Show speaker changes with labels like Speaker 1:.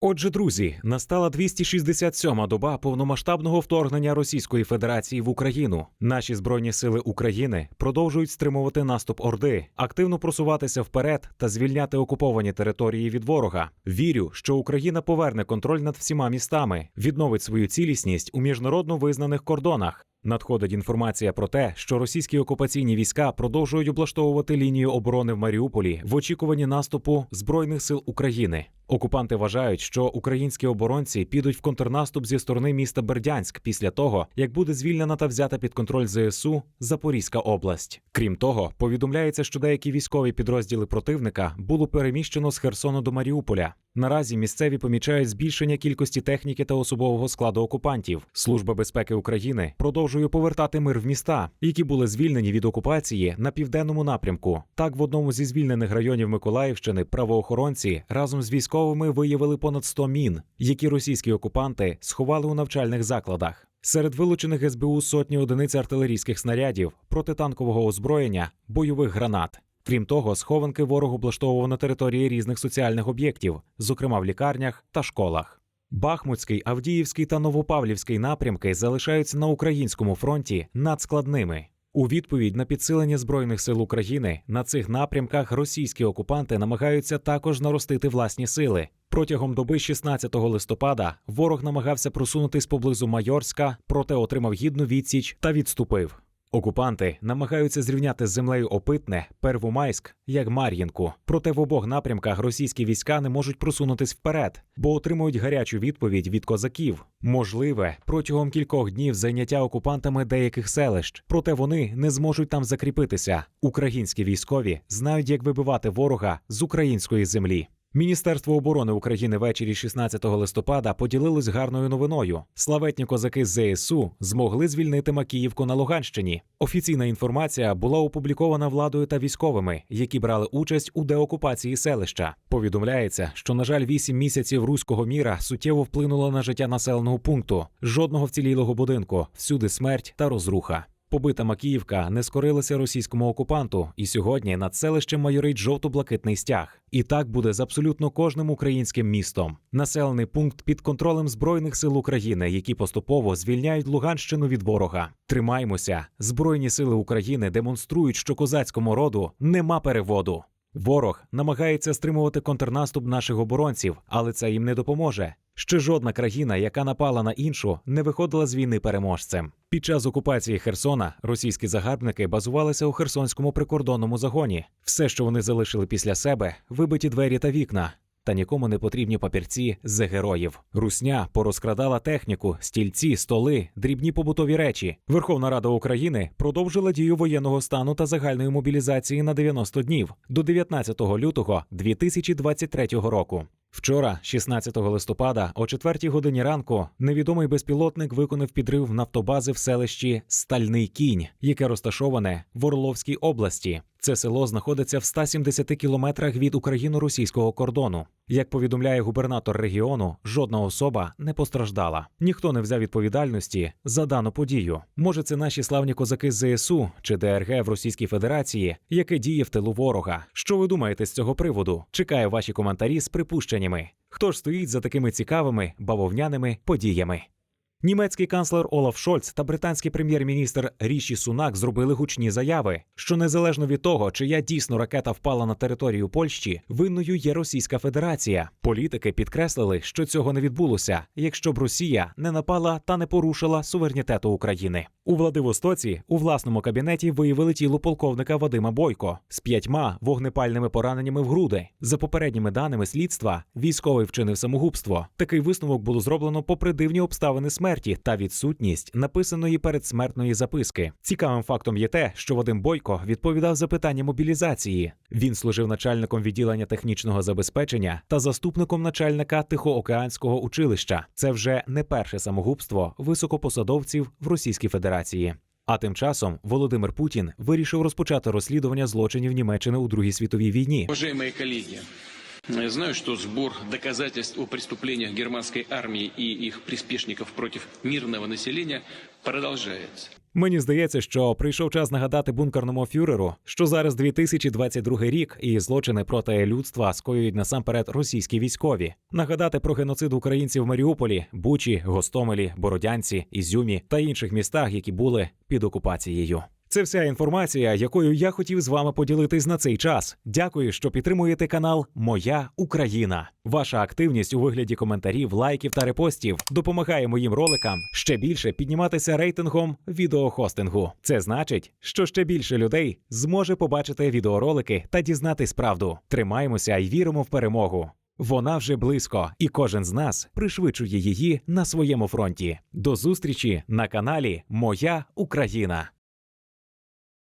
Speaker 1: Отже, друзі, настала 267-ма доба повномасштабного вторгнення Російської Федерації в Україну. Наші збройні сили України продовжують стримувати наступ Орди, активно просуватися вперед та звільняти окуповані території від ворога. Вірю, що Україна поверне контроль над всіма містами, відновить свою цілісність у міжнародно визнаних кордонах. Надходить інформація про те, що російські окупаційні війська продовжують облаштовувати лінію оборони в Маріуполі в очікуванні наступу збройних сил України. Окупанти вважають, що українські оборонці підуть в контрнаступ зі сторони міста Бердянськ після того, як буде звільнена та взята під контроль ЗСУ Запорізька область. Крім того, повідомляється, що деякі військові підрозділи противника було переміщено з Херсону до Маріуполя. Наразі місцеві помічають збільшення кількості техніки та особового складу окупантів. Служба безпеки України продовжує повертати мир в міста, які були звільнені від окупації на південному напрямку. Так, в одному зі звільнених районів Миколаївщини правоохоронці разом з військовими виявили понад 100 мін, які російські окупанти сховали у навчальних закладах. Серед вилучених СБУ сотні одиниць артилерійських снарядів, протитанкового озброєння, бойових гранат. Крім того, схованки ворог облаштовував на території різних соціальних об'єктів, зокрема в лікарнях та школах. Бахмутський, Авдіївський та Новопавлівський напрямки залишаються на українському фронті надскладними. У відповідь на підсилення збройних сил України на цих напрямках російські окупанти намагаються також наростити власні сили. Протягом доби 16 листопада ворог намагався просунутись поблизу Майорська, проте отримав гідну відсіч та відступив. Окупанти намагаються зрівняти з землею опитне Первомайськ як Мар'їнку. Проте в обох напрямках російські війська не можуть просунутись вперед, бо отримують гарячу відповідь від козаків. Можливе протягом кількох днів зайняття окупантами деяких селищ, проте вони не зможуть там закріпитися. Українські військові знають, як вибивати ворога з української землі. Міністерство оборони України ввечері 16 листопада поділилось гарною новиною. Славетні козаки з ЗСУ змогли звільнити Макіївку на Луганщині. Офіційна інформація була опублікована владою та військовими, які брали участь у деокупації селища. Повідомляється, що на жаль, вісім місяців руського міра суттєво вплинуло на життя населеного пункту. Жодного вцілілого будинку, всюди смерть та розруха. Побита Макіївка не скорилася російському окупанту, і сьогодні над селищем майорить жовто-блакитний стяг. І так буде з абсолютно кожним українським містом. Населений пункт під контролем збройних сил України, які поступово звільняють Луганщину від ворога. Тримаймося, збройні сили України демонструють, що козацькому роду нема переводу. Ворог намагається стримувати контрнаступ наших оборонців, але це їм не допоможе. Ще жодна країна, яка напала на іншу, не виходила з війни переможцем. Під час окупації Херсона російські загарбники базувалися у Херсонському прикордонному загоні. Все, що вони залишили після себе, вибиті двері та вікна. Та нікому не потрібні папірці з героїв. Русня порозкрадала техніку, стільці, столи, дрібні побутові речі. Верховна Рада України продовжила дію воєнного стану та загальної мобілізації на 90 днів до 19 лютого 2023 року. Вчора, 16 листопада, о 4 годині ранку, невідомий безпілотник виконав підрив нафтобази в селищі Стальний кінь, яке розташоване в Орловській області. Це село знаходиться в 170 кілометрах від україно-російського кордону. Як повідомляє губернатор регіону, жодна особа не постраждала. Ніхто не взяв відповідальності за дану подію. Може, це наші славні козаки з ЗСУ чи ДРГ в Російській Федерації, яке діє в тилу ворога. Що ви думаєте з цього приводу? Чекаю ваші коментарі з припущеннями. Хто ж стоїть за такими цікавими бавовняними подіями? Німецький канцлер Олаф Шольц та британський прем'єр-міністр Ріші Сунак зробили гучні заяви, що незалежно від того, чия дійсно ракета впала на територію Польщі, винною є Російська Федерація. Політики підкреслили, що цього не відбулося, якщо б Росія не напала та не порушила суверенітету України. У Владивостоці у власному кабінеті виявили тіло полковника Вадима Бойко з п'ятьма вогнепальними пораненнями в груди. За попередніми даними слідства, військовий вчинив самогубство. Такий висновок було зроблено попри дивні обставини смерті та відсутність написаної передсмертної записки. Цікавим фактом є те, що Вадим Бойко відповідав за питання мобілізації. Він служив начальником відділення технічного забезпечення та заступником начальника Тихоокеанського училища. Це вже не перше самогубство високопосадовців в Російській Федерації. А тим часом Володимир Путін вирішив розпочати розслідування злочинів Німеччини у Другій світовій війні.
Speaker 2: Уважаемые коллеги, Я знаю, что сбор доказательств о преступлениях германской армии и их приспешников против мирного населения продолжается.
Speaker 1: Мені здається, що прийшов час нагадати бункерному фюреру, що зараз 2022 рік і злочини проти людства скоюють насамперед російські військові. Нагадати про геноцид українців в Маріуполі, Бучі, Гостомелі, Бородянці, Ізюмі та інших містах, які були під окупацією. Це вся інформація, якою я хотів з вами поділитись на цей час. Дякую, що підтримуєте канал Моя Україна. Ваша активність у вигляді коментарів, лайків та репостів допомагає моїм роликам ще більше підніматися рейтингом відеохостингу. Це значить, що ще більше людей зможе побачити відеоролики та дізнатись правду. Тримаємося і віримо в перемогу. Вона вже близько, і кожен з нас пришвидшує її на своєму фронті. До зустрічі на каналі Моя Україна.